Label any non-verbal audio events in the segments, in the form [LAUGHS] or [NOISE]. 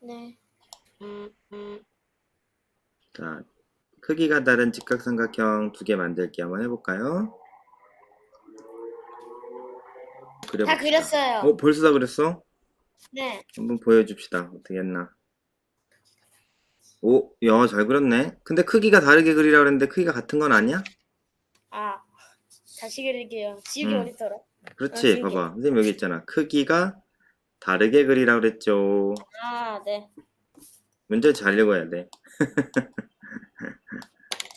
네. 자, 크기가 다른 직각삼각형 두 개 만들기 한번 해볼까요? 다 그려봅시다. 그렸어요. 어, 벌써 다 그렸어? 네. 한번 보여줍시다. 어떻게 했나. 오, 야, 잘 그렸네. 근데 크기가 다르게 그리라고 그랬는데 크기가 같은 건 아니야? 아, 다시 그릴게요. 지우개 음. 어딨더라? 그렇지, 지우개. 봐봐. 선생님 여기 있잖아. 크기가 다르게 그리라고 그랬죠. 아, 네. 문제 잘 읽어야 돼.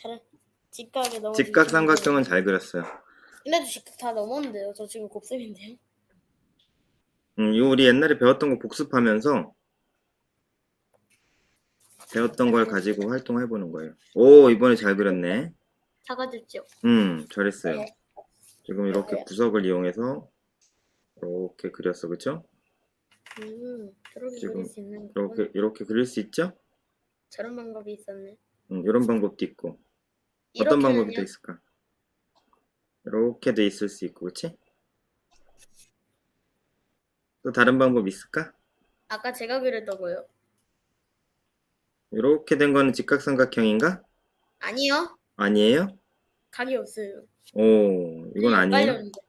잘 직각에 넘어. 직각 삼각형은 잘 그렸어요. 근데도 직각 다 넘었는데요. 저 지금 곱셈인데요. 음, 이거 우리 옛날에 배웠던 거 복습하면서 배웠던 걸 가지고 활동해 보는 거예요. 오, 이번에 잘 그렸네. 작아졌죠? 음, 잘했어요. 네. 지금 이렇게 네. 구석을 이용해서 이렇게 그렸어, 그쵸? 음, 저렇게 지금 그릴 수 있는 이렇게, 건 이렇게 그릴 수 있죠? 저런 방법이 있었네. 음, 이런 방법도 있고. 어떤 방법이 또 이렇게는요? 있을까? 이렇게도 있을 수 있고, 그치? 또 다른 방법 있을까? 아까 제가 그렸다고요. 이렇게 된 거는 직각삼각형인가? 아니요. 아니에요? 각이 없어요. 오, 이건 아니에요? 엇갈렸는데.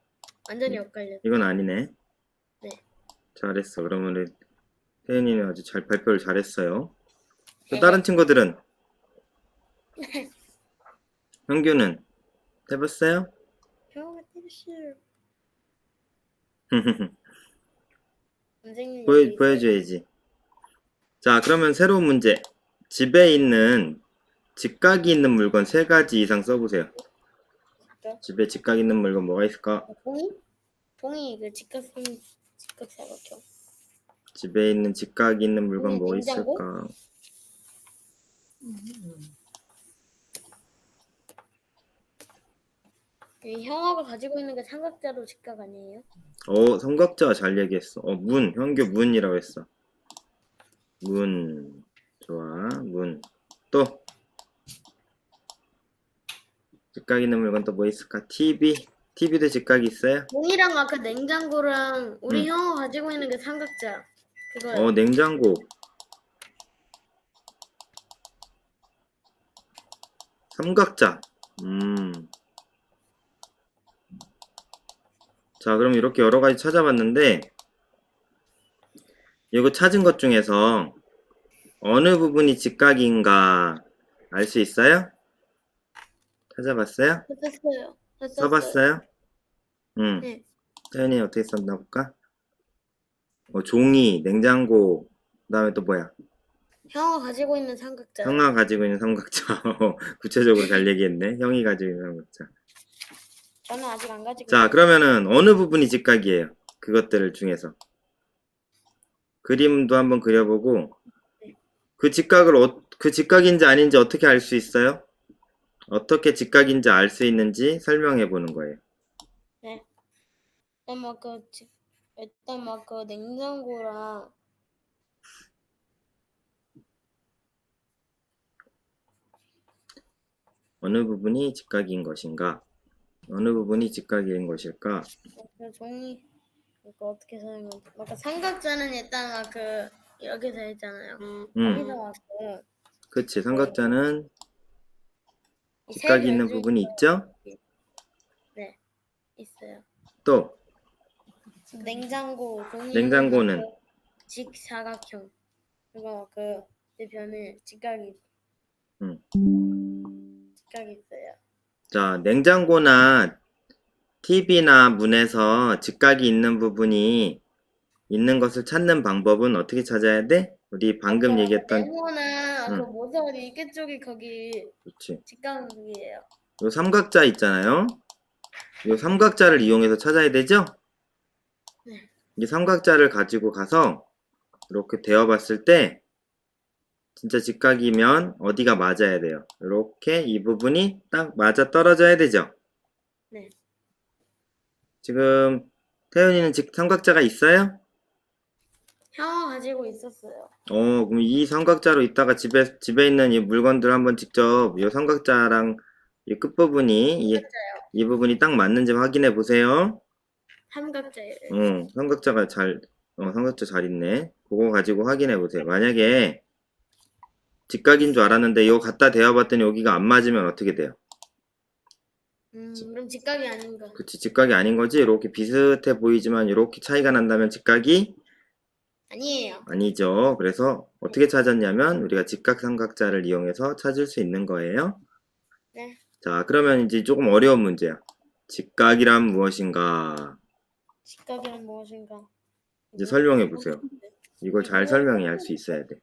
완전히 엇갈려. 이건 아니네. 네. 잘했어. 그러면은 태연이는 아주 잘 발표를 잘했어요. 또 네. 다른 친구들은 [LAUGHS] 형규는 해봤어요? 때리실. [LAUGHS] 선생님 보여 보여줘야지. 자, 그러면 새로운 문제. 집에 있는 직각이 있는 물건 세 가지 이상 써보세요. 집에 직각 있는 물건 뭐가 있을까? 어, 봉이? 봉이 그 직각삼 직각사각형. 집에 있는 직각이 있는 물건 음, 뭐 냉장고? 있을까? 이 형아가 가지고 있는 게 삼각자로 직각 아니에요? 어, 삼각자 잘 얘기했어. 어, 문. 현규 문이라고 했어. 문. 좋아. 문. 또. 직각 있는 물건 또 뭐 있을까? TV. TV도 직각이 있어요? 봉이랑 아까 냉장고랑 우리 음. 형아가 가지고 있는 게 삼각자. 그거요. 어, 냉장고. 삼각자. 음. 자, 그럼 이렇게 여러 가지 찾아봤는데, 이거 찾은 것 중에서 어느 부분이 직각인가 알 수 있어요? 찾아봤어요? 썼어요. 써봤어요? 응. 네. 태연이 어떻게 썼나 볼까? 어, 종이, 냉장고, 그 다음에 또 뭐야? 형아가 가지고 있는 삼각자. 형아 가지고 있는 삼각자. [LAUGHS] 구체적으로 잘 얘기했네. 형이 가지고 있는 삼각자. 저는 아직 안 가지고. 자, 있어요. 그러면은 어느 부분이 직각이에요? 그것들 중에서. 그림도 한번 그려보고 그 직각을 어, 그 직각인지 아닌지 어떻게 알 수 있어요? 어떻게 직각인지 알 수 있는지 설명해 보는 거예요. 일단 막그 일단 막 그 냉장고랑 어느 부분이 직각인 것인가? 어느 부분이 직각인 것일까? 그 종이 이거 어떻게 설명? 막그 삼각자는 일단 막 그 이렇게 되어 있잖아요. 음, 거기서 막그 그치. 삼각자는 직각이 있는 부분이 있죠? 네, 있어요. 또 냉장고 냉장고는? 직사각형. 그리고 그 뒤편에 직각이 음. 직각이 있어요. 자, 냉장고나 TV나 문에서 직각이 있는 부분이 있는 것을 찾는 방법은 어떻게 찾아야 돼? 우리 방금 얘기했던 네모나 응. 그 모서리 이게 쪽이 거기 그렇지. 직각이에요. 요 삼각자 있잖아요. 요 삼각자를 이용해서 찾아야 되죠? 네. 이 삼각자를 가지고 가서 이렇게 대어 봤을 때 진짜 직각이면 어디가 맞아야 돼요. 이렇게 이 부분이 딱 맞아 떨어져야 되죠? 네. 지금 태연이는 직 삼각자가 있어요? 형아 가지고 있었어요. 어, 그럼 이 삼각자로 이따가 집에, 집에 있는 이 물건들 한번 직접 이 삼각자랑 이 끝부분이 이, 이 부분이 딱 맞는지 확인해 보세요. 삼각자예요. 응, 삼각자가 잘, 어, 삼각자 잘 있네. 그거 가지고 확인해 보세요. 만약에 직각인 줄 알았는데 이거 갖다 대어 봤더니 여기가 안 맞으면 어떻게 돼요? 음, 그럼 직각이 아닌가? 그치, 직각이 아닌 거지? 이렇게 비슷해 보이지만 이렇게 차이가 난다면 직각이 아니에요. 아니죠. 그래서 어떻게 찾았냐면 우리가 직각 삼각자를 이용해서 찾을 수 있는 거예요. 네. 자, 그러면 이제 조금 어려운 문제야. 직각이란 무엇인가? 직각이란 무엇인가? 이제 설명해 보세요. 이걸 잘 설명해야 할수 있어야 돼.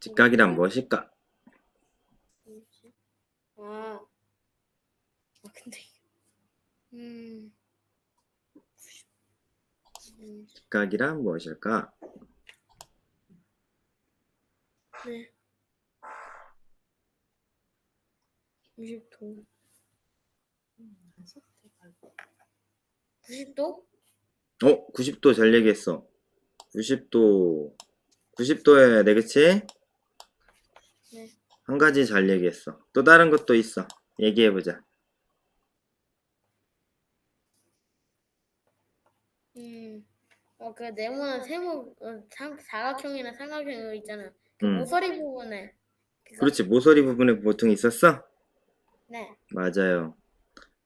직각이란 무엇일까? 아, 아 근데 음, 음, 직각이란 무엇일까? 네. 90도. 90도? 어, 90도 잘 얘기했어. 90도. 90도여야 돼, 그치? 네. 한 가지 잘 얘기했어. 또 다른 것도 있어. 얘기해보자. 음, 어, 그 네모난 세모, 어, 삼, 사각형이나 삼각형 있잖아요. 그 음. 모서리 부분에. 그거. 그렇지, 모서리 부분에 보통 있었어? 네. 맞아요.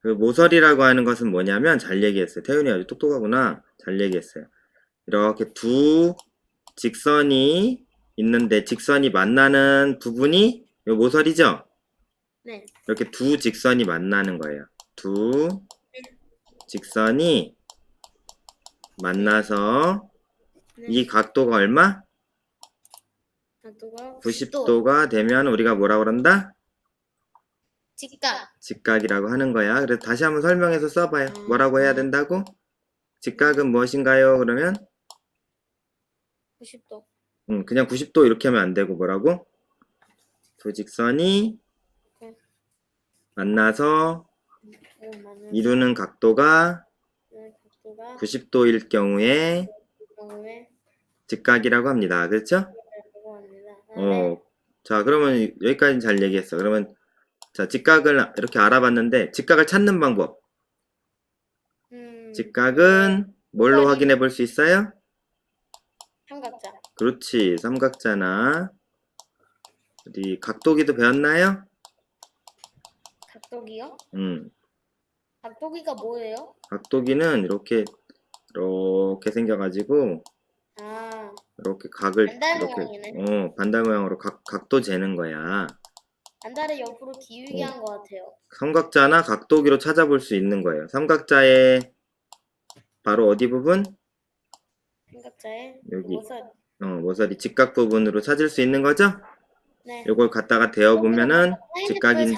그 모서리라고 하는 것은 뭐냐면 잘 얘기했어요. 태윤이 아주 똑똑하구나. 잘 얘기했어요. 이렇게 두 직선이 있는데 직선이 만나는 부분이 요 모서리죠? 네. 이렇게 두 직선이 만나는 거예요. 두 직선이 만나서 네. 이 각도가 얼마? 각도가 90도가 되면 우리가 뭐라고 그런다? 직각. 직각이라고 하는 거야. 그래서 다시 한번 설명해서 써봐요. 음. 뭐라고 해야 된다고? 직각은 무엇인가요? 그러면 네. 90도. 음, 그냥 90도 이렇게 하면 안 되고 뭐라고? 두 직선이 네. 만나서 어, 맞는 이루는 네, 각도가 90도일 경우에 직각이라고 합니다. 그렇죠? 아, 네. 어, 자, 그러면 여기까지는 잘 얘기했어. 그러면 자, 직각을 이렇게 알아봤는데 직각을 찾는 방법. 음, 직각은 뭘로. 확인해 볼 수 있어요? 삼각자. 그렇지. 삼각자나 어디 각도기도 배웠나요? 각도기요? 음. 각도기가 뭐예요? 각도기는 이렇게 이렇게 생겨가지고 아, 이렇게 각을 반달 이렇게 모양이네. 어 반달 모양으로 각 각도 재는 거야. 반달을 옆으로 기울게 어. 한 것 같아요. 삼각자나 각도기로 찾아볼 수 있는 거예요. 삼각자의 바로 어디 부분? 삼각자의 여기. 모서리. 어, 모서리 직각 부분으로 찾을 수 있는 거죠? 네. 요걸 갖다가 대어 보면은 직각인지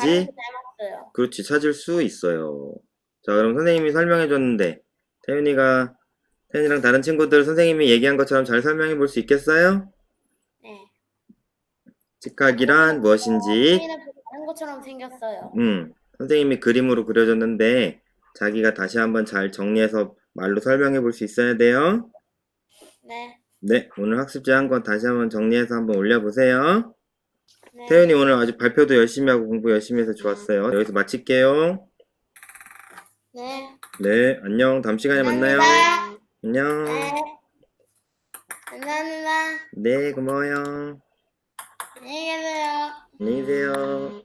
닮았어요. 그렇지 찾을 수 있어요. 자, 그럼 선생님이 설명해 줬는데 태윤이가 태윤이랑 다른 친구들 선생님이 얘기한 것처럼 잘 설명해 볼 수 있겠어요? 네. 직각이란 무엇인지 사인을 다른 것처럼 생겼어요. 음, 선생님이 그림으로 그려줬는데 자기가 다시 한번 잘 정리해서 말로 설명해 볼 수 있어야 돼요. 네. 네, 오늘 학습지 한 건 다시 한번 정리해서 한번 올려보세요. 네. 태윤이 오늘 아주 발표도 열심히 하고 공부 열심히 해서 좋았어요. 여기서 마칠게요. 네. 네, 안녕. 다음 시간에 만나요. 감사합니다. 안녕. 네. 감사합니다. 네, 고마워요. 안녕히 계세요. 안녕히 계세요.